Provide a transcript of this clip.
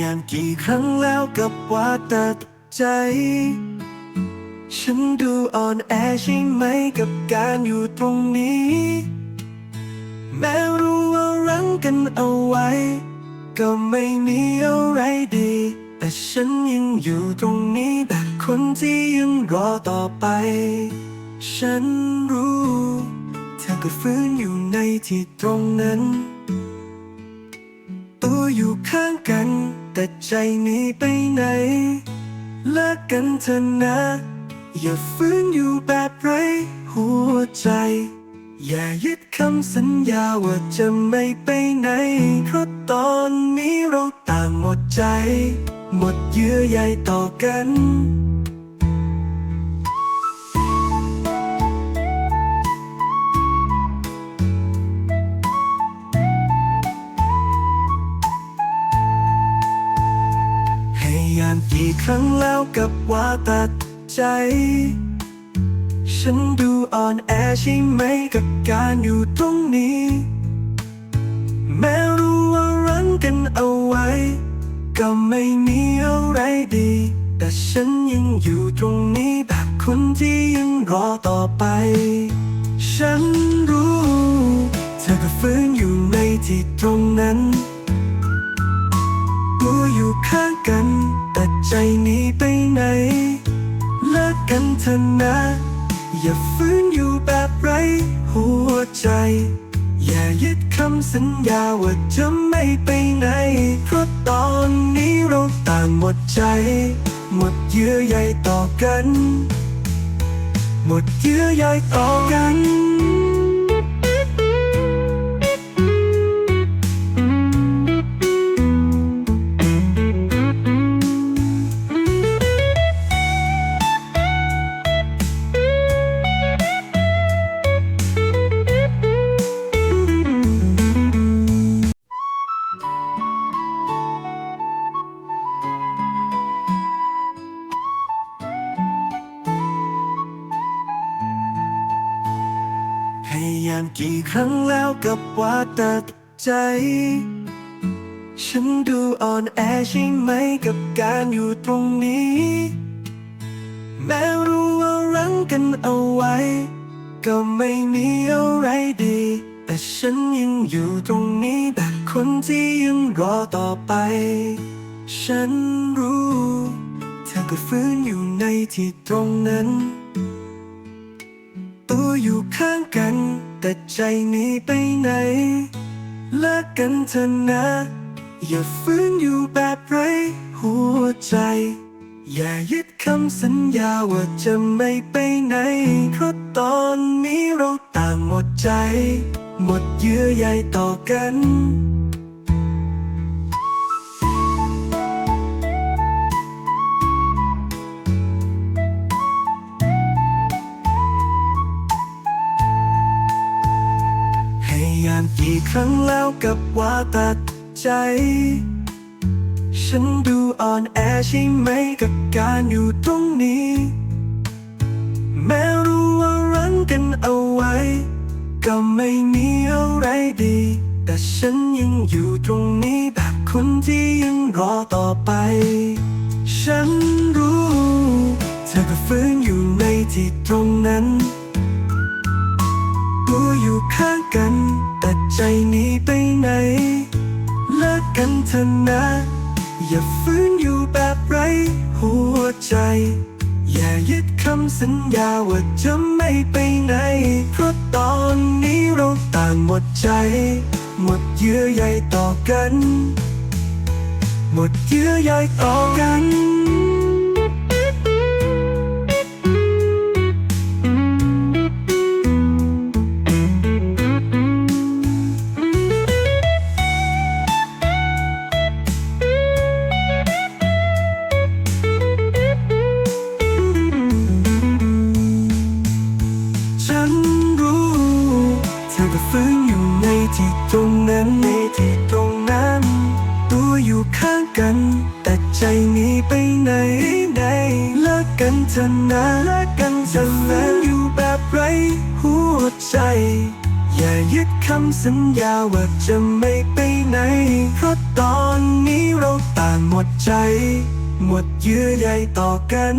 ยามกี่ครั้งแล้วกับว่าตัดใจ ฉันดูอ่อนแอใช่ไหมกับการอยู่ตรงนี้ แม้รู้ว่ารั้งกันเอาไว้ ก็ไม่มีอะไรดี แต่ฉันยังอยู่ตรงนี้แบบคนที่ยังรอต่อไป ฉันรู้เธอก็ฟื้นอยู่ในที่ตรงนั้น ข้างกัน แต่ใจหนีไปไหน เลิกกันเถอะนะ อย่าฟื้นอยู่แบบไรหัวใจ อย่ายึดคำสัญญาว่าจะไม่ไปไหน เพราะตอนนี้เราต่างหมดใจ หมดเยื่อใยต่อกัน ยามกี่ครั้งแล้วกับว่าตัดใจ ฉันดูอ่อนแอใช่ไหมกับการอยู่ตรงนี้ แม้รู้ว่ารั้งกันเอาไว้ ก็ไม่มีอะไรดี แต่ฉันยังอยู่ตรงนี้แบบคนที่ยังรอต่อไป ฉันรู้ เธอก็ฟื้นอยู่ในที่ตรงนั้นตัวอยู่ข้างกัน ใจหนีไปไหน เลิกกันเถอะนะ อย่าฟื้นอยู่แบบไรหัวใจ อย่ายึดคำสัญญาว่าจะไม่ไปไหน เพราะตอนนี้เราต่างหมดใจ หมดเยื่อใยต่อกัน หมดเยื่อใยต่อกัน กี่ครั้งแล้วกับว่าตัดใจ ฉันดูอ่อนแอใช่ไหมกับการอยู่ตรงนี้ แม้รู้ว่ารั้งกันเอาไว้ ก็ไม่มีอะไรดี แต่ฉันยังอยู่ตรงนี้แบบคนที่ยังรอต่อไป ฉันรู้ เธอก็ฟื้นอยู่ในที่ตรงนั้น ตัวอยู่ข้างกัน แต่ใจหนีไปไหน เลิกกันเถอะนะ อย่าฟื้นอยู่แบบไรหัวใจ อย่ายึดคำสัญญาว่าจะไม่ไปไหน เพราะตอนนี้เราต่างหมดใจ หมดเยื่อใยต่อกัน แล้วกับว่าตัดใจ ฉันดูอ่อนแอใช่ไหมกับการอยู่ตรงนี้ แม้รู้ว่ารั้งกันเอาไว้ ก็ไม่มีอะไรดี แต่ฉันยังอยู่ตรงนี้แบบคนที่ยังรอต่อไป ฉันรู้ เธอก็ฟื้นอยู่ในที่ตรงนั้นตัวอยู่ข้างกัน ใจหนีไปไหน เลิกกันเถอะนะ อย่าฟื้นอยู่แบบไรหัวใจ อย่ายึดคำสัญญาว่าจะไม่ไปไหน เพราะตอนนี้เราต่างหมดใจ หมดเยื่อใยต่อกัน หมดเยื่อใยต่อกัน ที่ตรงนั้นในที่ตรงนั้น ตัวอยู่ข้างกัน แต่ใจหนีไปไหนไหนเลิกกันเถอะนะเลิกกันเถอะนะอยู่แบบไรหัวใจ อย่ายึดคำสัญญาว่าจะไม่ไปไหน เพราะตอนนี้เราต่างหมดใจ หมดเยื่อใยต่อกัน